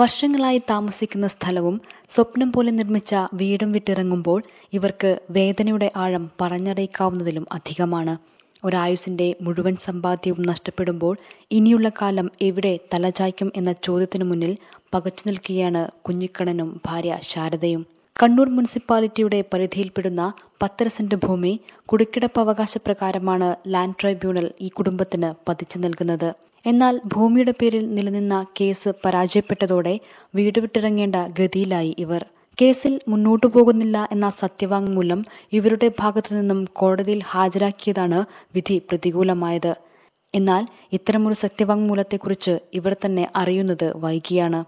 വർഷങ്ങളായി താമസിക്കുന്ന സ്ഥലവും സ്വപ്നം പോലെ നിർമ്മിച്ച വീടും വിട്ടിറങ്ങുമ്പോൾ ഇവർക്ക് വേദനയുടെ ആഴം പറഞ്ഞറിയിക്കാവുന്നതിലും അധികമാണ്. ഒരായുസിന്റെ മുഴുവൻ സമ്പാദ്യവും നഷ്ടപ്പെടുമ്പോൾ ഇനിയുള്ള കാലം എവിടെ തലചായ്ക്കും എന്ന ചോദ്യത്തിനു മുന്നിൽ പകച്ചു നിൽക്കുകയാണ് കുഞ്ഞിക്കണ്ണനും ഭാര്യ ശാരദയും. കണ്ണൂർ മുനിസിപ്പാലിറ്റിയുടെ പരിധിയിൽപ്പെടുന്ന പത്തര സെന്റ് ഭൂമി കുടിക്കിടപ്പ് അവകാശപ്രകാരമാണ് ലാൻഡ് ട്രൈബ്യൂണൽ ഈ കുടുംബത്തിന് പതിച്ചു നൽകുന്നത്. എന്നാൽ ഭൂമിയുടെ പേരിൽ നിലനിന്ന കേസ് പരാജയപ്പെട്ടതോടെ വീട് വിട്ടിറങ്ങേണ്ട ഗതിയിലായി ഇവർ. കേസിൽ മുന്നോട്ടു പോകുന്നില്ല എന്ന സത്യവാങ്മൂലം ഇവരുടെ ഭാഗത്തു നിന്നും കോടതിയിൽ ഹാജരാക്കിയതാണ് വിധി പ്രതികൂലമായത്. എന്നാൽ ഇത്തരമൊരു സത്യവാങ്മൂലത്തെക്കുറിച്ച് ഇവർ തന്നെ അറിയുന്നത് വൈകിയാണ്.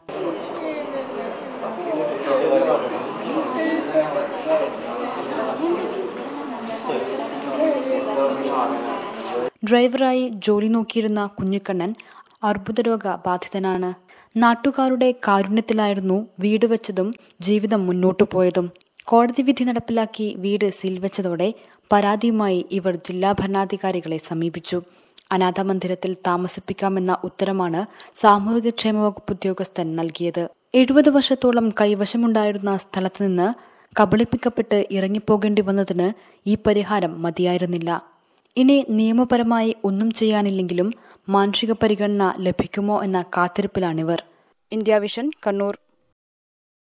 ഡ്രൈവറായി ജോലി നോക്കിയിരുന്ന കുഞ്ഞിക്കണ്ണൻ അർബുദരോഗ ബാധിതനാണ് നാട്ടുകാരുടെ കാരുണ്യത്തിലായിരുന്നു വീട് വെച്ചതും ജീവിതം മുന്നോട്ടു പോയതും. കോടതി വിധി നടപ്പിലാക്കി വീട് സീൽ വെച്ചതോടെ പരാതിയുമായി ഇവർ ജില്ലാ ഭരണാധികാരികളെ സമീപിച്ചു. അനാഥമന്ദിരത്തിൽ താമസിപ്പിക്കാമെന്ന ഉത്തരമാണ് സാമൂഹികക്ഷേമ വകുപ്പ് ഉദ്യോഗസ്ഥൻ നൽകിയത്. എഴുപത് വർഷത്തോളം കൈവശമുണ്ടായിരുന്ന സ്ഥലത്ത് നിന്ന് കബളിപ്പിക്കപ്പെട്ട് ഇറങ്ങിപ്പോകേണ്ടി വന്നതിന് ഈ പരിഹാരം മതിയായിരുന്നില്ല. ഇനി നിയമപരമായി ഒന്നും ചെയ്യാനില്ലെങ്കിലും മാനുഷിക പരിഗണന ലഭിക്കുമോ എന്ന കാത്തിരിപ്പിലാണിവർ. India vision Kannur.